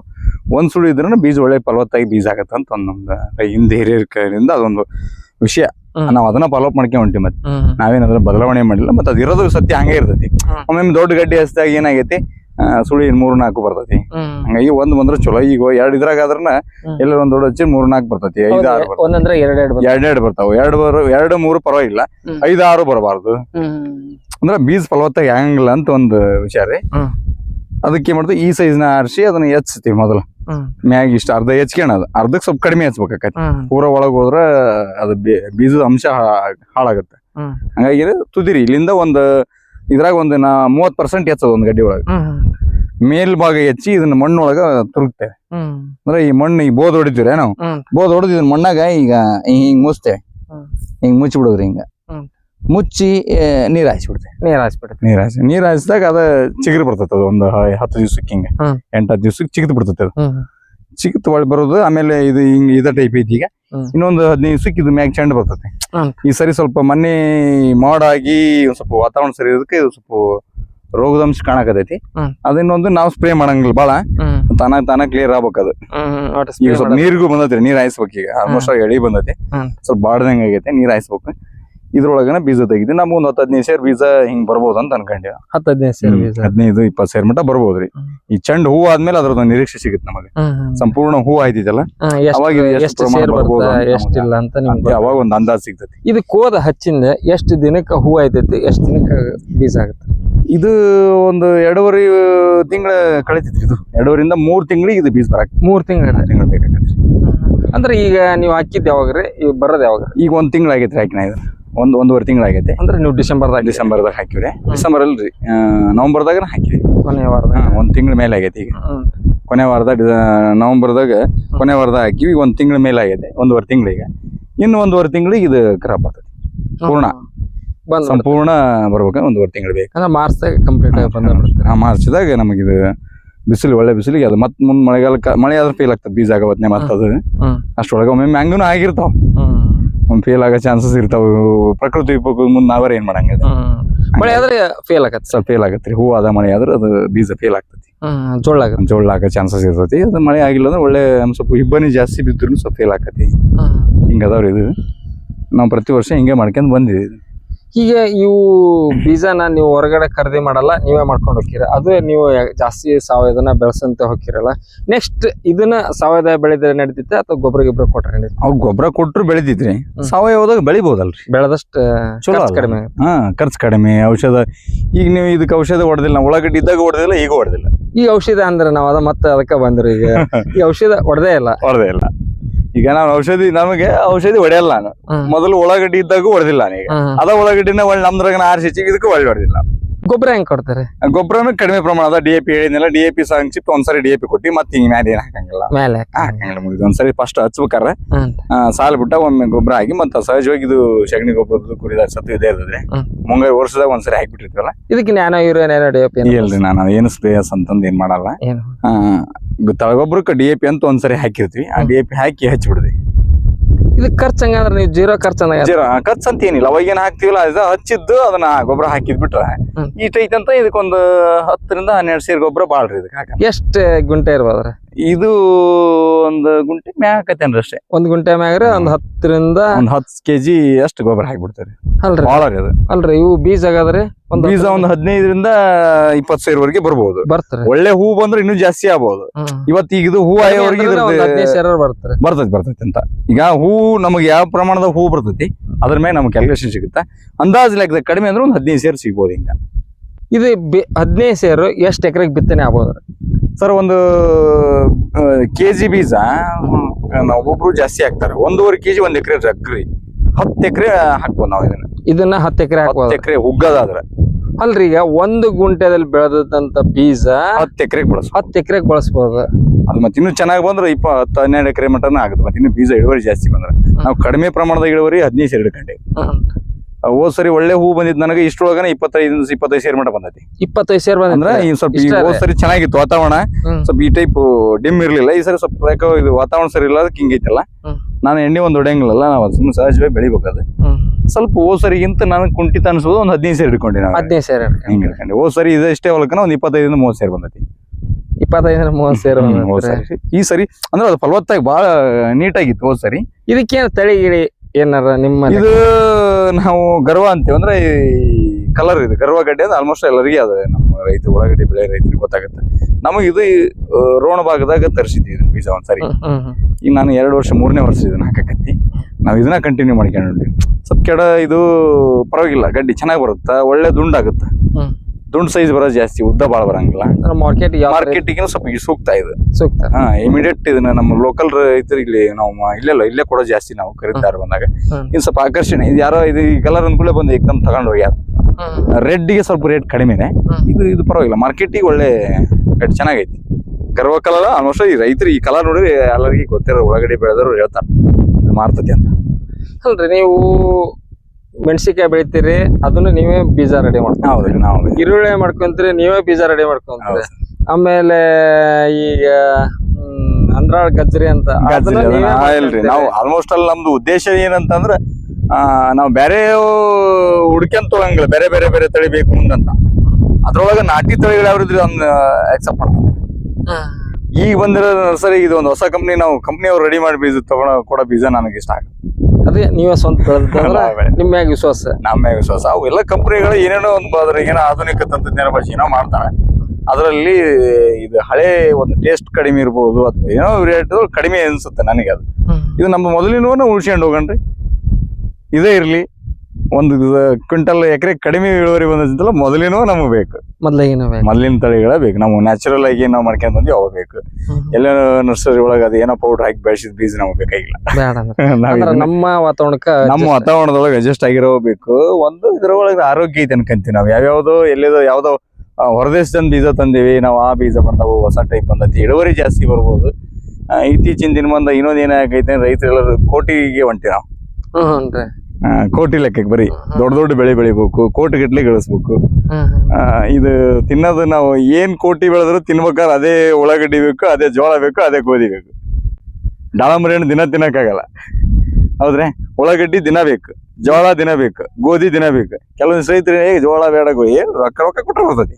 ಒಂದ್ ಸುಳಿ ಇದ್ರೂ ಬೀಜ ಒಳ್ಳೆ ಫಲವತ್ತಾಗಿ ಬೀಜ ಆಗತ್ತ ಅಂತ ಒಂದ್ ನಮ್ದು ಹಿಂದೆ ಹಿರಿಯರ ಕೈಯಿಂದ ಅದೊಂದು ವಿಷಯ. ನಾವ್ ಅದನ್ನ ಫಾಲೋ ಮಾಡ್ಕೊಂಡ್ ಹೊಂಟಿ ಮತ್ತೆ. ನಾವೇನಾದ್ರೂ ಬದಲಾವಣೆ ಮಾಡಿಲ್ಲ ಮತ್ತೆ ಅದಿರೋದು ಸತ್ಯ ಹಂಗೆ ಇರ್ತೈತಿ. ಒಮ್ಮೆ ಒಮ್ಮೊಮ್ಮೆ ದೊಡ್ಡ ಗಡ್ಡೆ ಹಚ್ಚಿದಾಗ ಏನಾಗೈತಿ? ಸುಳಿ ಮೂರ್ ನಾಲ್ಕು ಬರ್ತೈತಿ. ಹಂಗಾಗಿ ಒಂದ್ ಬಂದ್ರ ಚಲೋ. ಈಗ ಎರಡ್ ಇದ್ರಾಗ ಆದ್ರನ. ಎಲ್ಲ ಒಂದ್ ದೊಡ್ಡ ಹಚ್ಚಿ ಮೂರ್ ನಾಲ್ಕು ಬರ್ತೈತಿ ಐದ್ ಆರು ಒಂದಂದ್ರೆ ಎರಡ್ ಎರಡ್ ಬರ್ತಾವ. ಎರಡ್ ಎರಡು ಮೂರು ಪರವಾಗಿಲ್ಲ. ಐದ್ ಆರು ಬರಬಾರ್ದು. ಅಂದ್ರ ಬೀಜ ಫಲವತ್ತಾಗಿ ಹೆಂಗಿಲ್ಲ ಅಂತ ಒಂದ್ ವಿಚಾರ ರೀ. ಅದಕ್ಕೆ ಏನ್ ಮಾಡ್ತೀವಿ ಈ ಸೈಜ್ನ ಆರಿಸಿ ಅದನ್ನ ಹೆಚ್ಚತಿ ಮೊದಲು. ಮ್ಯಾಗ ಇಷ್ಟ ಅರ್ಧ ಹೆಚ್ಕೊಳದು ಅರ್ಧಕ್ಕೆ ಸ್ವಲ್ಪ ಕಡಿಮೆ ಹಚ್ಬೇಕಾಕತಿ ಹ್ಮ್. ಪೂರ ಒಳಗ್ ಹೋದ್ರ ಅದು ಬೀಜದ ಅಂಶ ಹಾಳಾಗತ್ತ. ಹಂಗಾಗಿ ತುದಿರಿ. ಇಲ್ಲಿಂದ ಒಂದ್ ಇದ್ರಾಗ ಒಂದ್ ನಾ ಮೂವತ್ ಪರ್ಸೆಂಟ್ ಹೆಚ್ಚದ ಒಂದ್ ಗಡ್ಡಿ ಒಳಗೆ. ಮೇಲ್ಭಾಗ ಹೆಚ್ಚಿ ಇದನ್ನ ಮಣ್ಣೊಳಗ ತುರುಕ್ತೇವೆ. ಅಂದ್ರೆ ಈ ಮಣ್ಣು ಈ ಬೋದ್ ಹೊಡಿತೀವ್ರಿ ನಾವು. ಬೋದ್ ಹೊಡೆದು ಇದನ್ನ ಮಣ್ಣಾಗ ಈಗ ಹಿಂಗ್ ಮುಚ್ತೇವೆ. ಹಿಂಗ್ ಮುಚ್ಚಿ ಬಿಡೋದ್ರಿ ಹಿಂಗ ಮುಚ್ಚಿ ನೀರ್ ಹಾಯಿಸ್ಬಿಡ್ತೇವೆ. ನೀರ್ ಹಾಯಿಸ್ಬಿಡ್ತೇವೆ. ನೀರ್ ಹಾಯಿಸಿ ನೀರ್ ಹಾಯಿಸಿದಾಗ ಅದ ಚಿಗುರು ಬರ್ತೈತೆ ಅದು ಒಂದು ಹತ್ತು ದಿವ್ಸಕ್ಕೆ ಹಿಂಗ. ಎಂಟು ಹತ್ತು ದಿವ್ಸಕ್ಕೆ ಚಿಗತ್ ಬಿಡ್ತೈತೆ ಅದು. ಚಿಗಿತು ಒಳಗೆ ಬರೋದು ಆಮೇಲೆ ಇದು ಹಿಂಗ್ ಇದ ಟೈಪ್ ಐತಿ ಈಗ. ಇನ್ನೊಂದು ಹದಿನೈದು ದಿವಸಕ್ಕೆ ಇದು ಮ್ಯಾಗ್ ಚಂಡ ಬರ್ತೈತಿ. ಈ ಸರಿ ಸ್ವಲ್ಪ ಮೊನ್ನೆ ಮಾಡಾಗಿ ಒಂದ್ ಸ್ವಲ್ಪ ವಾತಾವರಣ ಸರಿ ಇರೋದಕ್ಕೆ ಇದು ಸ್ವಲ್ಪ ರೋಗದ ಅಂಶ ಕಾಣಕತೈತಿ ಅದನ್ನೊಂದು ನಾವು ಸ್ಪ್ರೇ ಮಾಡಂಗಿಲ್ಲ ಬಾಳ. ತನ ತಾನಾಗ ತಾನ ಕ್ಲಿಯರ್ ಆಗ್ಬೇಕು ಅದು ಹ್ಮ್ ಹ್ಮ್ ಈಗ ಸ್ವಲ್ಪ. ನೀರಿಗೂ ಬಂದೈತಿ ನೀರ್ ಹಾಯಿಸ್ಬೇಕು ಈಗ. ಆಲ್ಮೋಸ್ಟ್ ಎಳಿ ಬಂದೈತಿ. ಸ್ವಲ್ಪ ಬಾಡ್ದಂಗ ಆಗೈತೆ ನೀರ್ ಹಾಯಿಸ್ಬೇಕು. ಇದ್ರೊಳಗನ ಬೀಜ ತೆಗಿದ್ವಿ ನಮ್ಗೆ ಒಂದ್ ಹತ್ತು ಹದಿನೈದು ಸೇರ್ ಬೀಜ ಹಿಂಗ್ ಬರ್ಬೋದು ಅಂತ ಅನ್ಕೊಂಡಿ ಹತ್ತು ಹದಿನೈದು ಸೇರ್ ಬೀಜ. ಹದಿನೈದು ಇಪ್ಪತ್ತು ಸೇರ್ ಮಟ್ಟ ಬರ್ಬೋದ್ರಿ. ಈ ಚಂಡ್ ಹೂ ಆದ್ಮೇಲೆ ಅದ್ರದ್ದು ನಿರೀಕ್ಷೆ ಸಿಗುತ್ತೆ ನಮಗೆ. ಸಂಪೂರ್ಣ ಹೂ ಆಯ್ತಿದಲ್ಲ ಎಷ್ಟು- ಅವಾಗ ಇದು ಎಷ್ಟು ಎಷ್ಟು ಪ್ರಮಾಣ ಸೇರ್ ಬರ್ಬೋದು ಬರ್ತಾ ಅಂತ ಎಷ್ಟು ಇಲ್ಲ ಅಂತ ನಿಮ್ಗೆ ಅವಾಗ ಒಂದ್ ಅಂದಾಜ್ ಸಿಗ್ತೈತಿ. ಇದು ಕೋದ ಹಚ್ಚಿಂದ ಎಷ್ಟು ದಿನಕ್ಕೆ ಹೂ ಆಯ್ತೈತಿ ಎಷ್ಟು ದಿನಕ್ಕೆ ಬೀಜ ಆಗುತ್ತೆ? ಇದು ಒಂದು ಎರಡೂವರೆ ತಿಂಗಳ ಕಳಿತೈತ್ರಿ ಇದು. ಎರಡೂವರಿಂದ ಮೂರ್ ತಿಂಗಳಿಗೆ ಇದು ಬೀಜ ಬರಕ್ಕೆ ಮೂರ್ ತಿಂಗಳ ತಿಂಗಳು ಬೇಕಾಗತ್ತೆ ಅಂದ್ರೆ ಈಗ ನೀವು ಹಾಕಿದ್ ರೀ ಈಗ ಬರೋದ್ ಯಾವಾಗ ಈಗ ಒಂದ್ ತಿಂಗಳ ರೀ ಹಾಕಿನ ಇದು. ಒಂದ್ ಒಂದೂವರೆ ತಿಂಗಳಾಗೈತೆ ಅಂದ್ರೆ ನೀವು ಡಿಸೆಂಬರ್ದಾಗ ಡಿಸೆಂಬರ್ದಾಗ ಹಾಕಿವ್ರಿ. ಡಿಸೆಂಬರ್ ಅಲ್ರಿ ನವಂಬರ್ದಾಗ ಹಾಕಿವಿ ಕೊನೆಯ ವಾರದಾಗ. ಒಂದು ತಿಂಗಳ ಮೇಲೆ ಆಗೈತಿ ಈಗ. ಕೊನೆ ವಾರದ ನವೆಂಬರ್ದಾಗ ಕೊನೆ ವಾರದಾಗ ಹಾಕಿವಿ ಒಂದ್ ತಿಂಗಳ ಮೇಲೆ ಆಗೈತೆ. ಒಂದೂವರೆ ತಿಂಗಳಿಗೆ. ಇನ್ನು ಒಂದೂವರೆ ತಿಂಗಳಿಗೆ ಇದು ಕ್ರಾಪ್ ಆಗ್ತದೆ ಪೂರ್ಣ. ಸಂಪೂರ್ಣ ಬರ್ಬೇಕು ಒಂದೂವರೆ ತಿಂಗಳು ಬೇಕು. ಅಂದ್ರೆ ಮಾರ್ಚ್ದಾಗ ಕಂಪ್ಲೀಟ್ ಆಗಿ ಬಂದ ಮಾರ್ಚ್ದಾಗ ಇದು ಬಿಸಿಲು ಒಳ್ಳೆ ಬಿಸಿಲಿಗೆ ಅದು. ಮತ್ತೆ ಮುಂದ್ ಮಳೆಗಾಲಕ್ಕೆ ಮಳೆ ಆದ್ರೆ ಫೇಲ್ ಆಗ್ತದೆ ಬೀಜ ಆಗವತ್ನೆ ಮತ್ತೆ ಅದು. ಅಷ್ಟೊಳಗೆ ಒಮ್ಮೆ ಮ್ಯಾಂಗೂನು ಆಗಿರ್ತಾವ. ಒಂದು ಫೇಲ್ ಆಗೋ ಚಾನ್ಸಸ್ ಇರ್ತಾವ. ಪ್ರಕೃತಿ ವಿಪಕ್ಕದ ಮುಂದೆ ನಾವೇ ಏನ್ ಮಾಡಂಗಿದೆ ಮಳೆ ಆದ್ರೆ ಫೇಲ್ ಆಗತ್ತೆ. ಸ್ವಲ್ಪ ಫೇಲ್ ಆಗತ್ರಿ ಹೂ ಆದ ಮಳೆ ಆದ್ರೆ ಅದು ಬೀಜ ಫೇಲ್ ಆಗ್ತತಿ ಜೋಳ ಆಗ ಜೋಳ ಆಗೋ ಚಾನ್ಸಸ್ ಇರ್ತತಿ ಅದು ಮಳೆ ಆಗಿಲ್ಲ ಅಂದ್ರೆ ಒಳ್ಳೆ ಸ್ವಲ್ಪ ಇಬ್ಬನಿ ಜಾಸ್ತಿ ಬಿದ್ರು ಸ್ವಲ್ಪ ಫೇಲ್ ಆಕತಿ ಹ್ಮ್. ಹಿಂಗ ಅದಾವ್ರಿ ಇದು. ನಾವು ಪ್ರತಿ ವರ್ಷ ಹಿಂಗೆ ಮಾಡ್ಕೊಂಡ್ ಬಂದಿದ್ದೀವಿ ಈಗ ಇವು ಬೀಜನ ನೀವು ಹೊರಗಡೆ ಖರೀದಿ ಮಾಡಲ್ಲ ನೀವೇ ಮಾಡ್ಕೊಂಡು ಹೋಗ್ತೀರ. ಅದು ನೀವು ಜಾಸ್ತಿ ಸಾವಯವನ ಬೆಳೆಸಂತ ಹೋಗ್ತಿರಲ್ಲ. ನೆಕ್ಸ್ಟ್ ಇದನ್ನ ಸಾವಯವ ಬೆಳೆದ್ರೆ ನಡೀತೈತೆ ಅಥವಾ ಗೊಬ್ಬರ ಗಿಬ್ಬರ ಕೊಟ್ರೆ ನಡೀತೈತೆ? ಅವ್ ಗೊಬ್ಬರ ಕೊಟ್ರು ಬೆಳೆದಿದ್ರಿ ಸಾವಯವದಾಗ ಬೆಳಿಬೋದಲ್ರಿ. ಬೆಳೆದಷ್ಟು ಚಲೋ? ಕಡಿಮೆ ಹಾ ಖರ್ಚು ಕಡಿಮೆ. ಔಷಧ ಈಗ ನೀವು ಇದಕ್ಕೆ ಔಷಧ ಹೊಡೆದಿಲ್ಲ ನಾವು ಉಳ್ಳಾಗಡ್ಡಿ ಇದ್ದಾಗ ಹೊಡೆದಿಲ್ಲ ಈಗ ಹೊಡೆದಿಲ್ಲ. ಈ ಔಷಧ ಅಂದ್ರೆ ನಾವು ಅದ ಮತ್ತೆ ಅದಕ್ಕೆ ಬಂದ್ರಿ ಈಗ. ಈ ಔಷಧ ಹೊಡೆದೇ ಇಲ್ಲ. ಹೊಡೆದೇ ಇಲ್ಲ. ಈಗ ನಾನು ಔಷಧಿ ನಮಗೆ ಔಷಧಿ ಹೊಡೆಯಲ್ಲ ನಾನು. ಮೊದಲು ಉಳ್ಳಾಗಡ್ಡಿ ಇದ್ದಾಗೂ ಹೊಡೆದಿಲ್ಲ ನಾನು ಈಗ. ಅದ ಉಳ್ಳಾಗಡ್ಡಿನ ಒಳ್ಳೆ ನಮ್ದ್ರಾಗ ಆರಿಸಿ ಇದಕ್ಕೆ ಒಳ್ಳೆ ಹೊಡೆದಿಲ್ಲ. ಗೊಬ್ಬರ ಹೆಂಗ್ ಕೊಡ್ತಾರೆ? ಗೊಬ್ಬರನು ಕಡಿಮೆ ಪ್ರಮಾಣದ ಡಿ ಎ ಪಿ ಹೇಳಿದ್ನಲ್ಲ ಡಿ ಎ ಪಿ ಸಂಕ್ಷಿಪ್ತ ಒಂದ್ಸರಿ ಡಿ ಎ ಪಿ ಕೊಟ್ಟು ಮತ್ತೆ ಹಿಂಗ್ ಮ್ಯಾಲೆ ಏನ್ ಹಾಕಂಗಿಲ್ಲ. ಮೇಲೆ ಹಾಕಂಗಿಲ್ಲ. ಮುಗಿದು ಒಂದ್ಸರಿ ಫಸ್ಟ್ ಹಚ್ಬೇಕಾರ ಸಾಲ್ ಬಿಟ್ಟ ಒಮ್ಮೆ ಗೊಬ್ಬರ ಹಾಕಿ ಮತ್ತೆ ಸಹಜವಾಗಿ ಇದು ಸಗಣಿ ಗೊಬ್ಬರದ ಕುರಿದ ಸತ್ತು ಇದೇ ಇರ್ತದೆ. ಮುಂಗಾರಿ ವರ್ಷದಾಗ ಒಂದ್ಸರಿ ಹಾಕಿಬಿಟ್ಟಿರ್ತೀವಲ್ಲ? ಇದಕ್ಕೆ ನಾನು ಇರೋ ಡಿ ಡಿ ಪಿ ಇಲ್ರಿ ನಾನು ಏನು ಸ್ಪೇಸ್ ಅಂತಂದು ಏನ್ ಮಾಡಲ್ಲ. ಗೊತ್ತಾಗ ಆ, ಗು- ತಳಗೊಬ್ಬರಕ್ಕೆ ಡಿ ಎ ಪಿ ಅಂತ ಒಂದ್ಸರಿ ಹಾಕಿರ್ತೀವಿ. ಆ ಡಿ ಎ ಪಿ ಹಾಕಿ ಹಚ್ಚಿಬಿಡ್ತೀವಿ ಇದಕ್ಕೆ ಖರ್ಚು ಹಂಗಂದ್ರೆ ನೀವು ಜೀರೋ ಖರ್ಚು ಜೀರೋ ಜೀರ ಖರ್ಚು ಅಂತ ಏನಿಲ್ಲ. ಅವಾಗ ಏನ್ ಹಾಕ್ತಿವಲ್ಲ ಅದ ಹಚ್ಚಿದ್ದು ಅದನ್ನ ಗೊಬ್ಬರ ಹಾಕಿದ್ ಬಿಟ್ರೆ. ಈಟ್ ಐತಂತ ಇದಕ್ಕೊಂದು ಹತ್ತರಿಂದ ಹನ್ನೆರಡು ಸೇರಿ ಗೊಬ್ಬರ ಬಾಳ್ರಿ ಇದಕ್ಕೆ ಹಾಕ ಎಷ್ಟು ಗುಂಟೆ ಇರ್ಬೋದ್ರಿ ಇದು ಒಂದು ಗುಂಟೆ ಮ್ಯಾಗ ಹಾಕತ್ತೇನ್ರಿ ಅಷ್ಟೇ. ಒಂದ್ ಗುಂಟೆ ಮ್ಯಾಗ್ರೆ ಒಂದ್ ಹತ್ತರಿಂದ ಒಂದ್ ಹತ್ತು ಕೆಜಿ ಅಷ್ಟು ಗೊಬ್ಬರ ಹಾಕ್ಬಿಡ್ತಾರೆ ಅಲ್ರಿ. ಭಾಳ ರೀ ಅದು. ಅಲ್ರಿ ಇವು ಬೀಜ ಆಗದ್ರಿ ಒಂದ್ ಬೀಜ ಒಂದ್ ಹದಿನೈದರಿಂದ ಇಪ್ಪತ್ ಸಾವಿರವರೆಗೆ ಬರ್ಬೋದು. ಬರ್ತಾರೆ. ಒಳ್ಳೆ ಹೂ ಬಂದ್ರೆ ಇನ್ನೂ ಜಾಸ್ತಿ ಆಗ್ಬಹುದು ಇವತ್ತು ಈಗ ಇದು ಹೂ ಆಯೋವರೆಗೆ ಬರ್ತಾರೆ ಬರ್ತೈತಿ ಬರ್ತೈತಿ ಅಂತ. ಈಗ ಹೂ ನಮಗೆ ಯಾವ ಪ್ರಮಾಣದ ಹೂ ಬರ್ತೈತಿ ಅದ್ರ ಮೇಲೆ ನಮ್ಗೆ ಕ್ಯಾಲ್ಕುಲೇಷನ್ ಸಿಗುತ್ತೆ. ಅಂದಾಜು ಲೆಕ್ಕದ ಕಡಿಮೆ ಅಂದ್ರೆ ಒಂದ್ ಹದಿನೈದು ಸೇರು ಸಿಗ್ಬೋದು ಹಿಂಗ ಇದು ಹದಿನೈದು ಸೇರು ಎಷ್ಟು ಎಕರೆಗೆ ಬಿತ್ತನೆ ಆಗ್ಬೋದ್ರಿ? ಸರ್ ಒಂದು ಕೆ ಜಿ ಬೀಜ ನಾವು ಜಾಸ್ತಿ ಹಾಕ್ತಾರೆ. ಒಂದೂವರೆ ಕೆ ಜಿ ಒಂದು ಎಕರೆ ಅಕ್ರಿ ಹತ್ತು ಎಕರೆ ಹಾಕ್ಬೋದು ನಾವು ಇದನ್ನ. ಇದನ್ನ ಹತ್ತು ಎಕರೆ ಹತ್ತು ಎಕರೆ ಉಗ್ಗದಾದ್ರೆ. ಅಲ್ರಿ ಈಗ ಒಂದು ಗುಂಟೆದಲ್ಲಿ ಬೆಳೆದಂತ ಬೀಜ ಹತ್ತು ಎಕರೆಗೆ ಬಳಸ ಹತ್ತು ಎಕರೆಗೆ ಬಳಸ್ಬೋದು. ಅದು ಮತ್ತೆ ಇನ್ನೂ ಚೆನ್ನಾಗಿ ಬಂದ್ರೆ ಇಪ್ಪ ಹತ್ತು ಹನ್ನೆರಡು ಎಕರೆ ಮಟನ ಆಗುತ್ತೆ. ಮತ್ತೆ ಇನ್ನು ಬೀಜ ಇಳುವರಿ ಜಾಸ್ತಿ ಬಂದ್ರೆ. ನಾವು ಕಡಿಮೆ ಪ್ರಮಾಣದ ಇಳುವರಿ ಹದಿನೈದು ಎರಡು ಹಿಡ್ಕೊಂಡೆ ಹೋದ್ ಸರಿ ಒಳ್ಳೆ ಹೂ ಬಂದಿದ್ ನನಗೆ ಇಷ್ಟೊಳಗನೆ ಇಪ್ಪತ್ತೈದು ಇಪ್ಪತ್ತೈದು ಸೇರ್ ಮಟ ಬಂದೈತಿ. ಇಪ್ಪತ್ತೈದು ಸೇರ್ ಬಂದ್ರೆ ಸ್ವಲ್ಪ ಈ ಇಷ್ಟ ಹೋದ್ ಸರಿ ಚೆನ್ನಾಗಿತ್ತು ವಾತಾವರಣ. ಸ್ವಲ್ಪ ಈ ಟೈಪ್ ಡಿಮ್ ಇರ್ಲಿಲ್ಲ. ಈ ಸರಿ ಸ್ವಲ್ಪ ಯಾಕೋ ಇದು ವಾತಾವರಣ ಸರಿ ಇಲ್ಲ ಅದಕ್ಕೆ ಹಿಂಗೈತಲ್ಲ. ನಾನು ಎಣ್ಣೆ ಒಂದು ಹೊಡೆಯಂಗಿಲ್ಲ ನಾವು ಸುಮ್ಮನೆ ಸಹಜವಾಗಿ ಬೆಳಿಬೇಕದು ಸ್ವಲ್ಪ ಹೋದ್ ಸರಿಗಿಂತ ನನಗೆ ಕುಂಟಿತ ಅನ್ಸೋದು ಒಂದು ಹದಿನೈದು ಸೇರ್ ಹಿಡ್ಕೊಂಡೆ ನಾವು ಹದಿನೈದು ಸೇರ್ ಹಿಂಗೆ ಹಿಡ್ಕೊಂಡೆ. ಹೋದ್ ಸರಿ ಇದಷ್ಟೇ ಹೊಲಕ್ಕನ ಒಂದು ಇಪ್ಪತ್ತೈದರಿಂದ ಮೂವತ್ತು ಸೇರ್ ಬಂದೈತಿ. ಇಪ್ಪತ್ತೈದರಿಂದ ಮೂವತ್ತು ಸೇರ್ ಈ ಸರಿ ಅಂದ್ರೆ ಅದು ಫಲವತ್ತಾಗಿ ಬಹಳ ನೀಟಾಗಿತ್ತು ಹೋದ್ ಸರಿ. ಇದಕ್ಕೇನು ತಳಿ ಗಿಳಿ? ಏನಾರ ನಿಮ್ಮ ಇದು ನಾವು ಗರ್ವ ಅಂತೀವಿ. ಅಂದ್ರೆ ಈ ಕಲರ್ ಇದು. ಗರ್ವ ಗಡ್ಡೆ ಅಂದ್ರೆ ಆಲ್ಮೋಸ್ಟ್ ಎಲ್ಲರಿಗೆ ಅದ ನಮ್ಮ ರೈತ ಉಳ್ಳಾಗಡ್ಡಿ ಬೆಳೆ ರೈತರಿಗೆ ಗೊತ್ತಾಗುತ್ತೆ. ನಮಗೆ ಇದು ರೋಣ ಭಾಗದಾಗ ತರಿಸಿದ್ವಿ ಇದನ್ನ ಬೀಜ ಒಂದ್ಸರಿ. ಈಗ ನಾನು ಎರಡು ವರ್ಷ ಮೂರನೇ ವರ್ಷ ಇದನ್ನ ಹಾಕಕತ್ತಿ. ನಾವು ಇದನ್ನ ಕಂಟಿನ್ಯೂ ಮಾಡ್ಕೊಂಡು ಸ್ವಲ್ಪ ಕೆಡ ಇದು ಪರವಾಗಿಲ್ಲ. ಗಡ್ಡಿ ಚೆನ್ನಾಗಿ ಬರುತ್ತೆ? ಒಳ್ಳೆ ದುಂಡಾಗುತ್ತೆ. ದುಂಡ್ ಸೈಜ್ ಬರೋದು ಜಾಸ್ತಿ ಉದ್ದ ಭಾಳ ಬರಂಗಿಲ್ಲ. ಅಂದ್ರೆ ಮಾರ್ಕೆಟ್ ಮಾರ್ಕೆಟಿಗೆ ಸ್ವಲ್ಪ ಸೂಕ್ತ ಇದು. ಸೂಕ್ತ. ಹಾ ಇಮಿಡಿಯೇಟ್ ಇದನ್ನ ನಮ್ಮ ಲೋಕಲ್ ರೈತರು ಇಲ್ಲಿ ನಾವು ಇಲ್ಲೆಲ್ಲ ಇಲ್ಲೇ ಕೊಡೋ ಜಾಸ್ತಿ ನಾವು ಖರೀದಾರ ಬಂದಾಗ. ಇನ್ ಸ್ವಲ್ಪ ಆಕರ್ಷಣೆ ಇದು ಯಾರೋ ಇದು ಈ ಕಲರ್ ಅನ್ಕೂಲೆ ಬಂದು ಏಕದಮ್ ತಗೊಂಡು ಹೋಗ್ಯಾರ. ರೆಡ್ಗೆ ಸ್ವಲ್ಪ ರೇಟ್ ಕಡಿಮೆನೆ. ಇದು ಇದು ಪರವಾಗಿಲ್ಲ ಮಾರ್ಕೆಟಿಗೆ ಒಳ್ಳೆ ರೇಟ್ ಚೆನ್ನಾಗೈತಿ. ಗರ್ವ ಕಲರ್ ಆಲ್ಮೋಸ್ಟ್ ಈ ರೈತರು ಈ ಕಲರ್ ನೋಡಿದ್ರೆ ಎಲ್ಲರಿಗೆ ಗೊತ್ತಿರೋ ಒಳಗಡೆ ಬೆಳೆದವರು ಹೇಳ್ತಾರೆ ಇದು ಮಾರ್ತತಿ ಅಂತ. ಅಲ್ರಿ ನೀವು ಮೆಣಸಿಕಾಯಿ ಬೆಳಿತೀರಿ ಅದನ್ನ ನೀವೇ ಬೀಜ ರೆಡಿ ಮಾಡ್ತೀರಿ ಹೌದ್ರಿ ನಾವು ಈರುಳ್ಳಿ ಮಾಡ್ಕೊಂತೀರಿ ನೀವೇ ಬೀಜ ರೆಡಿ ಮಾಡ್ಕೊಂತೀರಿ. ಆಮೇಲೆ ಈಗ ಹ್ಮ್, ಅಂದ್ರಾಳ್ ಗಜ್ರಿ ಅಂತ ಇಲ್ರಿ. ನಾವು ಆಲ್ಮೋಸ್ಟ್ ಅಲ್ಲಿ ನಮ್ದು ಉದ್ದೇಶ ಏನಂತಂದ್ರ ಆ, ನಾವು ಬೇರೆ ಹುಡ್ಕೊಂತ ತೊಗೊಂಗಿಲ್ಲ ಬೇರೆ ಬೇರೆ ಬೇರೆ ತಳಿ ಬೇಕು ಮುಂದಂತ ಅದ್ರೊಳಗ ನಾಟಿ ತಳಿಗಳು ಯಾವ್ರಿದ್ರಿ ಅದನ್ನ ಎಕ್ಸೆಪ್ಟ್ ಮಾಡ್ತೀವಿ. ಈಗ ಬಂದಿರೋ ನರ್ಸರಿ ಇದು ಒಂದು ಹೊಸ ಕಂಪ್ನಿ ನಾವು ಕಂಪ್ನಿ ಅವ್ರು ರೆಡಿ ಮಾಡಿ ಬೀಜ ತಗೊಂಡ ಕೊಡೋ ಬೀಜ ನನಗೆ ಇಷ್ಟ ಆಗುತ್ತೆ ಅದೇ ನೀವೇ ಸ್ವಂತ [laughs] ನಿಮ್ಮ ಮ್ಯಾಗ ವಿಶ್ವಾಸ? ನಮ್ಮ ಮ್ಯಾಗ ವಿಶ್ವಾಸ. ಅವು ಎಲ್ಲ ಕಂಪ್ನಿಗಳು ಏನೇನೋ ಒಂದು ಅದ್ರ ಏನೋ ಆಧುನಿಕ ತಂತ್ರಜ್ಞಾನ ಬಳಸಿ ಏನೋ ಮಾಡ್ತಾರೆ. ಅದರಲ್ಲಿ ಇದು ಹಳೆ ಒಂದು ಟೇಸ್ಟ್ ಕಡಿಮೆ ಇರ್ಬೋದು ಅಥವಾ ಏನೋ ರೇಟ್ ಕಡಿಮೆ ಅನ್ಸುತ್ತೆ ನನಗೆ ಅದು. ಇದು ನಮ್ಮ ಮೊದಲಿನವನ್ನ ಉಳ್ಸ್ಕೊಂಡು ಹೋಗಣ್ರಿ. ಇದೇ ಇರಲಿ. ಒಂದು ಕ್ವಿಂಟಲ್ ಎಕರೆ ಕಡಿಮೆ ಇಳುವರಿ ಬಂದಿದ್ದಲ್ಲ ಮೊದಲಿನೂ ನಮಗೆ ಬೇಕು. ಮೊದ್ಲಾಗಿನ ಮೊದಲಿನ ತಳಿಗಳ ಬೇಕು. ನಾವು ನ್ಯಾಚುರಲ್ ಆಗಿ ನಾವು ಮಾಡ್ಕೊಂಡ್ ಬಂದ್ವಿ ಅವ ಬೇಕು. ಎಲ್ಲ ನರ್ಸರಿ ಒಳಗ ಅದ ಏನೋ ಪೌಡರ್ ಹಾಕಿ ಬೆಳೆಸಿದ ಬೀಜ ನಾವು ಬೇಕಾಗಿಲ್ಲ [laughs] ನಮ್ಮ ವಾತಾವರಣಕ್ಕ ನಮ್ಮ ವಾತಾವರಣದೊಳಗೆ ಅಡ್ಜಸ್ಟ್ ಆಗಿರೋ ಬೇಕು. ಒಂದು ಇದ್ರೊಳಗೆ ಆರೋಗ್ಯ ಐತೆ ಅನ್ಕಂತೀವಿ ನಾವು. ಯಾವ್ಯಾವ್ದೋ ಎಲ್ಲಿದೋ ಯಾವ್ದೋ ಹೊರದೇಶದಿಂದ ಬೀಜ ತಂದೀವಿ ನಾವು ಆ ಬೀಜ ಬಂದವು ಹೊಸ ಟೈಪ್ ಬಂದತಿ. ಇಳುವರಿ ಜಾಸ್ತಿ ಬರ್ಬೋದು. ಇತ್ತೀಚಿನ ಇತ್ತೀಚಿನ ದಿನಮಂದ ಇನ್ನೊಂದ್ ಏನಾಗೈತೆ ರೈತರೆಲ್ಲರೂ ಕೋಟಿಗೆ ಹೊಂಟಿ ನಾವು. ಕೋಟಿ ಲೆಕ್ಕಕ್ಕೆ ಬರೀ ದೊಡ್ಡ ದೊಡ್ಡ ಬೆಳೆ ಬೆಳಿಬೇಕು ಕೋಟಿ ಗಟ್ಲೆ ಗಳಿಸ್ಬೇಕು ಇದು ತಿನ್ನೋದು ನಾವು ಏನ್ ಕೋಟಿ ಬೆಳೆದ್ರು ತಿನ್ಬೇಕಾದ್ರೆ ಅದೇ ಉಳ್ಳಾಗಡ್ಡಿ ಬೇಕು ಅದೇ ಜೋಳ ಬೇಕು ಅದೇ ಗೋಧಿ ಬೇಕು. ದಾಳಂಬರಿ ಹಣ್ಣು ದಿನ ತಿನ್ನಕ್ಕಾಗಲ್ಲ. ಹೌದ್ರೆ? ಉಳ್ಳಾಗಡ್ಡಿ ದಿನ ಬೇಕು ಜೋಳ ದಿನ ಬೇಕು ಗೋಧಿ ದಿನ ಬೇಕು. ಕೆಲವೊಂದು ರೈತರು ಹೇಗೆ ಜೋಳ ಬೇಡ ಗೋ ಏನ್ ರೊಕ್ಕ ರೊಕ್ಕ ಕೊಟ್ಟರೆ ಬರ್ತದೆ?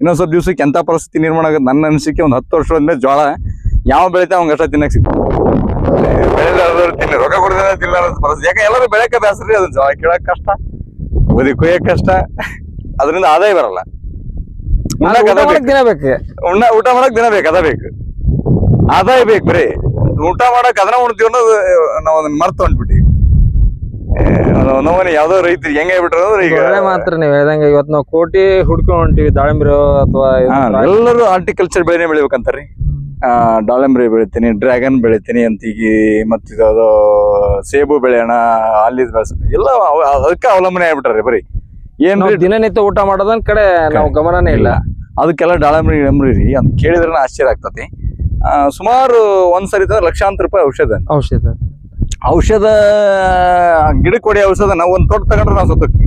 ಇನ್ನೊಂದ್ ಸ್ವಲ್ಪ ದಿವ್ಸಕ್ಕೆ ಎಂತ ಪರಿಸ್ಥಿತಿ ನಿರ್ಮಾಣ ಆಗುತ್ತೆ ನನ್ನ ಅನಿಸಿಕೆ ಒಂದು ಹತ್ತು ವರ್ಷ ಆದ್ಮೇಲೆ ಜೋಳ ಯಾವ ಬೆಳೀತಾ ಅವ್ನ ಅಷ್ಟ ತಿನ್ನಕ್ಕೆ ಸಿಗ್ತದೆ ಬೆಳೆದಾರದವ್ರು ರೊಕ್ಕ ಕೊಡದ ತಿನ್ನಲಾರ ಪರಿಸ್ಥಿತಿ ಯಾಕೆ ಎಲ್ಲರೂ ಬೆಳಕ ಬೇಸರಿ ಅದನ್ನ ಜೋಳ ಕೇಳಕ್ ಕಷ್ಟ ಓದಿ ಕುಯ್ಯಕ್ ಕಷ್ಟ ಅದರಿಂದ ಆದಾಯ ಬರಲ್ಲ. ಆದ್ರೆ ಉಣ್ಣಾಕ್ ಊಟ ಅದ ಮಾಡಕ್ ಬೇಕು. ದಿನ ಬೇಕು. ಉಣ್ಣ ಊಟ ಮಾಡಕ್ ದಿನ ಬೇಕು ಅದ ಬೇಕು. ಆದಾಯ ಬೇಕು ಬರೀ. ಊಟ ಮಾಡಕ್ ಅದನ್ನ ಉಣ್ತೀವಿ ಅನ್ನೋದು ನಾವು ಅದನ್ನ ಮರ್ತು ಹೊಂಟ್ಬಿಟ್ಟಿವಿ ನಮ್ಮನೆ ಯಾವ್ದೋ ರೈತರು ಹೆಂಗ್ ಈಗ ಒಳ್ಳೆ ಮಾತ್ರ ನೀವ್ ಹೇಳ್ದಂಗೆ ಇವತ್ತು ನಾವು ಕೋಟಿ ಹುಡ್ಕೊಂಡ್ ಹೊಂಟಿವಿ ದಾಳಿಂಬ್ರಿ ಅಥವಾ ಎಲ್ಲರೂ ಹಾರ್ಟಿಕಲ್ಚರ್ ಬೆಳೆನೇ ಬೆಳಿಬೇಕಂತಾರ್ರಿ. ಆ, ದಾಳಿಂಬ್ರಿ ಬೆಳಿತೀನಿ ಡ್ರ್ಯಾಗನ್ ಬೆಳಿತೀನಿ ಅಂತೀಗಿ ಮತ್ತ ಇದು ಸೇಬು ಬೆಳೆಯೋಣ ಅಲ್ಲಿ ಬೆಳೆಸ ಎಲ್ಲ ಅದಕ್ಕೆ ಅವಲಂಬನೆ ಆಗ್ಬಿಟ್ರಿ ಬರೀ. ಏನು ದಿನನಿತ್ಯ ಊಟ ಮಾಡೋದನ್ ಕಡೆ ನಾವು ಗಮನನೇ ಇಲ್ಲ. ಅದಕ್ಕೆಲ್ಲ ದಾಳಂಬ್ರಿ ಗಿಡಂಬ್ರಿ ರೀ ಅಂತ ಕೇಳಿದ್ರೆ ಆಶ್ಚರ್ಯ ಆಗ್ತತಿ. ಸುಮಾರು ಒಂದ್ಸರಿ ತಂದ್ರೆ ಲಕ್ಷಾಂತರ ರೂಪಾಯಿ ಔಷಧ. ಔಷಧ. ಔಷಧ ಗಿಡಕ್ಕೆ ಹೊಡೆಯೋ ಔಷಧ ನಾವು ಒಂದ್ ತೋಟ ತಗೊಂಡ್ರೆ ನಾವು ಸತ್ತೋಗ್ತೀವಿ.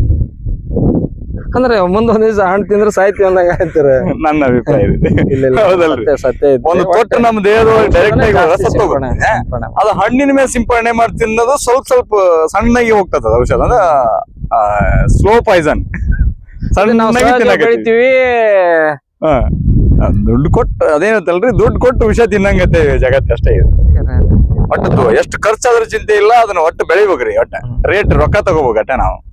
ಅಂದ್ರೆ ಮುಂದೊಂದ್ ದಿವಸ ಹಣ್ಣು ತಿಂದ್ರೆ ಸಾಯ್ತಿ ಅಂದಂಗ ಹೇಳ್ತಾರೆ ನನ್ನ ಅಭಿಪ್ರಾಯ ಇದೆ. ಇಲ್ಲ ಹೌದಲ್ರಿ. ಸತ್ಯ ಐತಿ. ಒಂದು ಒಟ್ಟು ತೊಟ್ಟು ನಮ್ಮ ದೇಹದೊಳಗೆ ಡೈರೆಕ್ಟ್ ಆಗಿ ಜಾಸ್ತಿ ಸತ್ತು ಸಿಂಪಡಣೆ- ಹೋಗುತ್ತೆ. ಸಿಂಪಡಣೆ. ಅದು ಹಣ್ಣಿನ ಮೇಲೆ ಸಿಂಪಡಣೆ ಮಾಡಿ ತಿನ್ನೋದು ಸ್ವಲ್ಪ ಸ್ವಲ್ಪ ಸಣ್ಣಗೆ ಹೋಗ್ತದ ಔಷಧ. ಅಂದ್ರೆ ಸ್ಲೋ ಪಾಯ್ಸನ್ ಅದು ನಾವು ಸಣ್ಣಗೆ ಸಹಜ ತಿನ್ನಕತ್ತೀವಿ. ಬೆಳಿತೀವಿ. ಹಾ. ಆ, ದುಡ್ಡು ಕೊಟ್ಟು ಅದೇನತ್ತಲ್ರಿ ದುಡ್ಡು ಕೊಟ್ಟು ವಿಷ ತಿನ್ನಂಗತ್ತೆ ಜಗತ್ತಷ್ಟೇ ಇದು. ಒಟ್ಟು ಎಷ್ಟು ಖರ್ಚಾದ್ರೂ ಚಿಂತೆ ಇಲ್ಲ ಅದನ್ನ ಒಟ್ಟು ಬೆಳಿಬೇಕ್ರಿ ಒಟ್ಟ. ರೇಟ್ ರೊಕ್ಕ ತಗೋಬೇಕು ಅಟ್ಟ ನಾವು.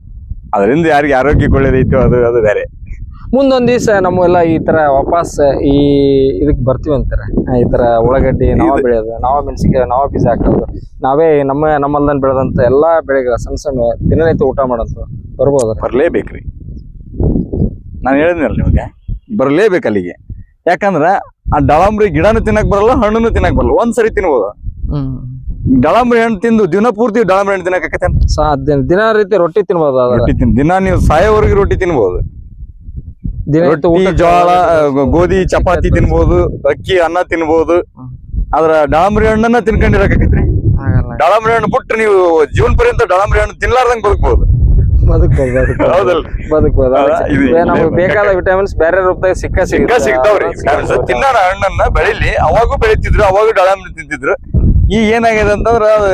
ಅದರಿಂದ ಯಾರಿಗೆ ಆರೋಗ್ಯ ಒಳ್ಳೇದೈತೋ ಅದು ಅದು ಬೇರೆ. ಮುಂದೊಂದ್ ದಿವಸ ನಮ್ಮೆಲ್ಲ ಈ ತರ ವಾಪಸ್ ಈ ಇದಕ್ ಬರ್ತೀವಿ ಅಂತಾರೆ. ಈ ತರ ಉಳ್ಳಾಗಡ್ಡಿ ನಾವ ಬೆಳೆಯೋದು ನಾವ ಮೆಣಸಿನ್ಕಾಯಿ ನಾವ ಬೀಜ ಹಾಕೋದು. ನಾವೇ ನಮ್ಮ ನಮ್ಮಲ್ದನ್ ಬೆಳೆದಂತ ಎಲ್ಲಾ ಬೆಳೆಗಳ ಸಣ್ಣ ಸಣ್ಣ ದಿನನಿತ್ಯ ಊಟ ಮಾಡಂತ ಬರ್ಬೋದು. ಬರ್ಲೇಬೇಕ್ರಿ. ನಾನು ಹೇಳಿದ್ನಲ್ಲ ನಿಮಗೆ ಬರ್ಲೇಬೇಕು ಅಲ್ಲಿಗೆ. ಯಾಕಂದ್ರ ಆ ಡಳಂಬ್ರಿ ಗಿಡನು ತಿನ್ನಕ್ ಬರಲ್ಲ ಹಣ್ಣನ್ನು ತಿನ್ನಕ್ ಬರಲ್ಲ ಒಂದ್ಸರಿ ತಿನ್ಬೋದು. ಡಳಂಬ್ರಿ ಹಣ್ಣು ತಿಂದು ದಿನ ಪೂರ್ತಿ ಡಳಂಬ್ರಿ ಹಣ್ಣು ಸಾಧ್ಯ ದಿನ ರೀತಿ ರೊಟ್ಟಿ ತಿನ್ಬೋದು ರೊಟ್ಟಿ ತಿನ್ ದಿನ ನೀವು ಸಾಯೋವರೆಗೆ ರೊಟ್ಟಿ ತಿನ್ಬೋದು. ದಿನನಿತ್ಯ ರೊಟ್ಟಿ ಊಟ ಜೋಳ ಗೋಧಿ ಚಪಾತಿ ತಿನ್ಬೋದು ಅಕ್ಕಿ ಅನ್ನ ತಿನ್ಬೋದು. ಆದ್ರ ಡಳಂಬ್ರಿ ಹಣ್ಣನ್ನ ತಿನ್ಕೊಂಡಿರಕತ್ರಿ ಡಳಂಬ್ರಿ ಹಣ್ಣು ಬಿಟ್ಟು ನೀವು ಜೀವನ ಪರ್ಯಂತ ಡಳಂಬ್ರಿ ಹಣ್ಣು ತಿನ್ಲಾರ್ದಂಗ್ ಬದುಕಬಹುದು ಬೇಕಾದ ವಿಟಮಿನ್ಸ್ ಬೇರೆ ರೂಪದಾಗ ಸಿಕ್ಕ ಸಿಕ್ಕ ಸಿಗ್ತಾವ್ರಿ. ತಿನ್ನೋಣ ಹಣ್ಣನ್ನ ಬೆಳಿಲಿ ಅವಾಗೂ ಬೆಳಿತಿದ್ರು ಅವಾಗೂ ಡಳಂಬ್ರಿ ತಿಂತಿದ್ರು. ಈಗ ಏನಾಗಿದೆ ಅಂತಂದ್ರ ಅದು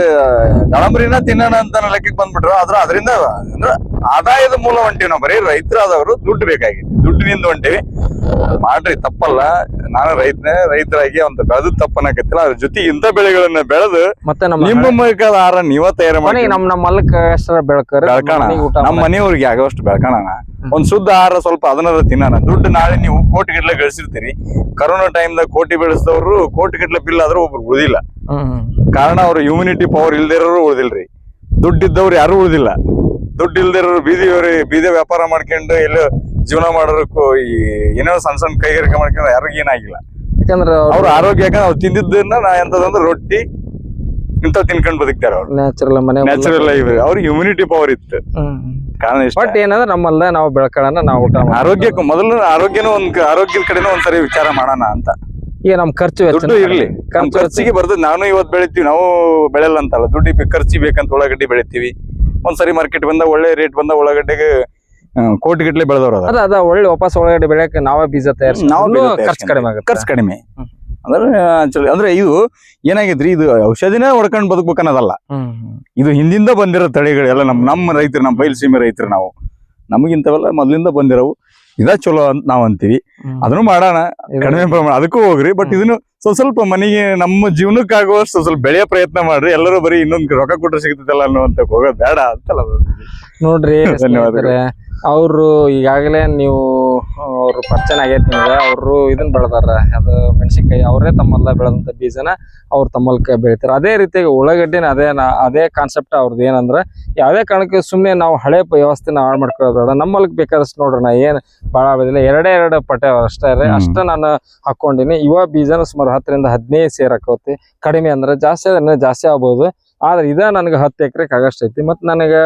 ಡಳಂಬ್ರಿನ ತಿನ್ನೋಣ ಅಂತ ಲೆಕ್ಕಕ್ಕೆ ಬಂದ್ಬಿಟ್ರು. ಆದ್ರ ಅದರಿಂದ ಅಂದ್ರ ಆದಾಯದ ಮೂಲ ಹೊಂಟಿವಿ ನಾವು ಬರೀ ರೈತರಾದವರು ದುಡ್ಡು ಬೇಕಾಗಿದೆ. ದುಡ್ಡಿನಿಂದ ಹೊಂಟಿವಿ ಮಾಡ್ರಿ ತಪ್ಪಲ್ಲ. ನಾನು ರೈತನೇ ರೈತರಾಗಿ ಅಂತ ಬೆಳೆದು ತಪ್ಪನ್ನಕತ್ತಿಲ್ಲ ಅದ್ರ ಜೊತೆ ಇಂಥ ಬೆಳೆಗಳನ್ನ ಬೆಳೆದು ಮತ್ತೆ ನಮ್ಮ ಮೈಕಾದ ಆಹಾರ ನೀವ ತಯಾರು ಮಾಡಿ ನಮ್ ನಮ್ಮ ಮಲ್ಕ ಎಷ್ಟರ ಬೆಳ್ಕರ ಬೆಳ್ಕಣ. ನಮ್ಮ ಮನೆಯವ್ರಿಗೆ ಆಗೋಷ್ಟು ಬೆಳ್ಕಣ ಒಂದ್ ಶುದ್ಧ ಆಹಾರ ಸ್ವಲ್ಪ ಅದನ್ನ ತಿನ್ನೋಣ. ದುಡ್ಡು ನಾಳೆ ನೀವು ಕೋಟಿ ಗಟ್ಲೆ ಗಳಿಸಿರ್ತೀರಿ. ಕರೋನಾ ಟೈಮ್ದಾಗ ಕೋಟಿ ಬೆಳೆಸಿದವರು ಕೋಟಿ ಗಟ್ಲೆ ಬಿಲ್ ಆದ್ರೂ ಒಬ್ರು ಉಳಿದಿಲ್ಲ. ಕಾರಣ ಅವ್ರ ಇಮ್ಯುನಿಟಿ ಪವರ್ ಇಲ್ದಿರೋರು ಉಳಿದಿಲ್ರಿ. ದುಡ್ಡಿದ್ದವ್ರು ಯಾರು ಉಳಿದಿಲ್ಲ. ದುಡ್ಡು ಇಲ್ದಿರೋರು ಬೀದಿಯವ್ರಿ ಬೀದಿ ವ್ಯಾಪಾರ ಮಾಡ್ಕೊಂಡು ಎಲ್ಲೋ ಜೀವನ ಮಾಡೋದಕ್ಕೂ ಈ ಏನೋ ಸಣ್ಣ ಸಣ್ಣ ಕೈಗಾರಿಕೆ ಮಾಡ್ಕೊಂಡು ಯಾರಿಗೂ ಏನಾಗಿಲ್ಲ ಯಾಕಂದ್ರೆ ಅವ್ರ ಆರೋಗ್ಯ ಯಾಕಂದ್ರೆ ಅವ್ರು ತಿಂದಿದ್ದನ್ನ ನಾ ಎಂತದಂದ್ರೆ ರೊಟ್ಟಿ ಇಂತ ತಿನ್ಕೊಂಡ್ ಬದುಕ್ತಾರ ಅವ್ರು. ನ್ಯಾಚುರಲ್ ಮನೆ ನ್ಯಾಚುರಲ್ ಲೈಫ್ ಅವ್ರಿಗೆ ಇಮ್ಯುನಿಟಿ ಪವರ್ ಇತ್ತು. ಕಾರಣ ಇಷ್ಟ. ಬಟ್ ಏನಂದ್ರೆ ನಮ್ಮಲ್ಲೇ ನಾವು ಬೆಳ್ಕೊಳ್ಳೋಣ ನಾವು ಊಟ. ಆರೋಗ್ಯಕ್ಕೂ ಮೊದಲು ಆರೋಗ್ಯನೂ ಒಂದ್ ಆರೋಗ್ಯದ ಕಡೆನೂ ಒಂದ್ಸರಿ ವಿಚಾರ ಮಾಡೋಣ ಅಂತ. ಈಗ ನಮ್ ಖರ್ಚು ವೆಚ್ಚ ದುಡ್ಡು ಇರ್ಲಿ. ನಮ್ ಖರ್ಚಿಗೆ ಬರ್ದು ನಾನು ಇವತ್ ಬೆಳಿತೀವಿ ನಾವು ಬೆಳೆಯಲ್ಲ ಅಂತಲ್ಲ. ದುಡ್ಡು ಖರ್ಚಿ ಬೇಕಂತ ಉಳ್ಳಾಗಡ್ಡಿ ಬೆಳಿತೀವಿ. ಒಂದ್ಸರಿ ಮಾರ್ಕೆಟ್ ಬಂದ ಒಳ್ಳೆ ರೇಟ್ ಬಂದ ಉಳ್ಳಾಗಡ್ಡೆಗೆ ಕೋಟಿ ಗಿಟ್ಲೆ ಬೆಳೆದವ್ರ ಅದ ಒಳ್ಳೆ ವಾಪಸ್ ಒಳಗಡೆ ಬೆಳೆಯಕ್ಕೆ ನಾವೇ ಬೀಜ ತಯಾರಿಸಿ ನಾವು ಖರ್ಚು ಕಡಿಮೆ ಆಗುತ್ತೆ. ಖರ್ಚು ಕಡಿಮೆ. ಅಂದ್ರೆ ಅಂದ್ರೆ ಇದು ಏನಾಗೈತ್ರಿ ಇದು ಔಷಧಿನೇ ಹೊಡ್ಕೊಂಡು ಬದುಕ್ಬೇಕು ಅನ್ನೋದಲ್ಲ ಇದು ಹಿಂದಿಂದ ಬಂದಿರೋ ತಳಿಗಳೆಲ್ಲ ನಮ್ ನಮ್ಮ ನಮ್ಮ ರೈತರು ನಮ್ಮ ಬಯಲುಸೀಮೆ ರೈತರು ನಾವು. ನಮಗಿಂತವೆಲ್ಲ ಮೊದಲಿಂದ ಬಂದಿರವು. ಇದ ಚಲೋ ಅಂತ ನಾವ್ ಅಂತೀವಿ ಅದನ್ನು ಮಾಡೋಣ ಕಡಿಮೆ ಪ್ರಮಾಣ ಅದಕ್ಕೂ ಹೋಗ್ರಿ ಬಟ್ ಇದನ್ನು ಸ್ವಲ್ಪ ಸ್ವಲ್ಪ ಮನೆಗೆ ನಮ್ಮ ಜೀವನಕ್ಕಾಗುವಷ್ಟು ಸ್ವಲ್ಪ ಸ್ವಲ್ಪ ಬೆಳೆಯೋ ಪ್ರಯತ್ನ ಮಾಡ್ರಿ ಎಲ್ಲರೂ ಬರೀ ಇನ್ನೊಂದ್ ರೊಕ್ಕ ಕೊಟ್ಟರೆ ಸಿಗ್ತದಲ್ಲ ಅನ್ನುವಂತ ಹೋಗೋದು ಬೇಡ ಅಂತಲ್ಲ. ನೋಡ್ರಿ [laughs] ಧನ್ಯವಾದಗಳು. ಅವರು ಈಗಾಗಲೇ ನೀವು ಅವರು ಪರಿಚಯ ಆಗೈತೆ ನಿಮ್ಗೆ ಅವರು ಇದನ್ನ ಬೆಳೆದಾರ ಅದು ಮೆಣಸಿನ್ಕಾಯಿ. ಅವರೇ ತಮ್ಮಲ್ಲ ಬೆಳೆದಂತ ಬೀಜನ ಅವ್ರು ತಮ್ಮಲ್ಕ ಬೆಳಿತಾರೆ. ಅದೇ ರೀತಿಯಾಗಿ ಉಳ್ಳಾಗಡ್ಡಿನ ಅದೇ ಅದೇ ಕಾನ್ಸೆಪ್ಟ್ ಅವ್ರದ್ದು ಏನಂದ್ರೆ ಯಾವುದೇ ಕಾರಣಕ್ಕೆ ಸುಮ್ಮನೆ ನಾವು ಹಳೆ ವ್ಯವಸ್ಥೆನ ಹಾಳು ಮಾಡ್ಕೊಳ್ಳೋದು ನಮ್ಮಲ್ಲಿ ಬೇಕಾದಷ್ಟು ನೋಡ್ರಿ ನಾ ಏನು ಭಾಳ ಆಗೋದಿಲ್ಲ ಎರಡೇ ಎರಡು ಪಟ್ಟೆ ಅಷ್ಟೇ ರೀ. ಅಷ್ಟು ಅಷ್ಟ ನಾನು ಹಾಕೊಂಡಿನಿ. ಇವ ಬೀಜನ ಸುಮಾರು ಹತ್ತರಿಂದ ಹದಿನೈದು ಸೇರ್ ಹಾಕೋತಿ ಕಡಿಮೆ ಅಂದ್ರೆ ಜಾಸ್ತಿ ಅಂದ್ರೆ ಜಾಸ್ತಿ ಆಗ್ಬೋದು. ಆದ್ರೆ ಇದ ನನಗೆ ಹತ್ತು ಎಕರೆಗೆ ಆಗಷ್ಟು ಐತಿ, ಮತ್ತು ನನಗೆ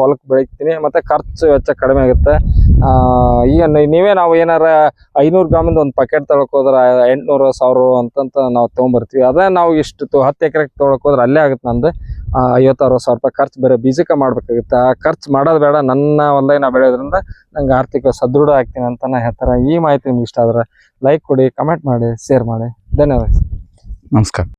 ಹೊಲಕ್ಕೆ ಬೆಳಿತೀನಿ, ಮತ್ತೆ ಖರ್ಚು ವೆಚ್ಚ ಕಡಿಮೆ ಆಗುತ್ತೆ. ಈಗ ನೀವೇ ನಾವು ಏನಾರ ಐನೂರು ಗ್ರಾಮಿಂದ ಒಂದು ಪ್ಯಾಕೆಟ್ ತಗೊಳಕ್ ಹೋದ್ರೆ ಎಂಟುನೂರು, ಸಾವಿರ ಅಂತಂತ ನಾವು ತೊಗೊಂಬರ್ತೀವಿ. ಅದೇ ನಾವು ಇಷ್ಟು ಹತ್ತು ಎಕರೆಗೆ ತೊಗೊಳಕ್ ಹೋದ್ರೆ ಅಲ್ಲೇ ಆಗುತ್ತೆ ನಂದು. ಐವತ್ತು ಅರವತ್ತು ಸಾವಿರ ರೂಪಾಯಿ ಖರ್ಚು ಬೇರೆ ಬೀಜಕ್ಕೆ ಮಾಡ್ಬೇಕಾಗುತ್ತೆ. ಆ ಖರ್ಚು ಮಾಡೋದು ಬೇಡ, ನನ್ನ ಒಂದೇ ನಾ ಬೆಳೆಯೋದ್ರಿಂದ ನಂಗೆ ಆರ್ಥಿಕ ಸದೃಢ ಆಗ್ತೀನಿ ಅಂತ ನಾ ಹೇಳ್ತಾರೆ. ಈ ಮಾಹಿತಿ ನಿಮ್ಗೆ ಇಷ್ಟ ಆದ್ರೆ ಲೈಕ್ ಕೊಡಿ ಕಮೆಂಟ್ ಮಾಡಿ ಶೇರ್ ಮಾಡಿ. ಧನ್ಯವಾದ. ನಮಸ್ಕಾರ.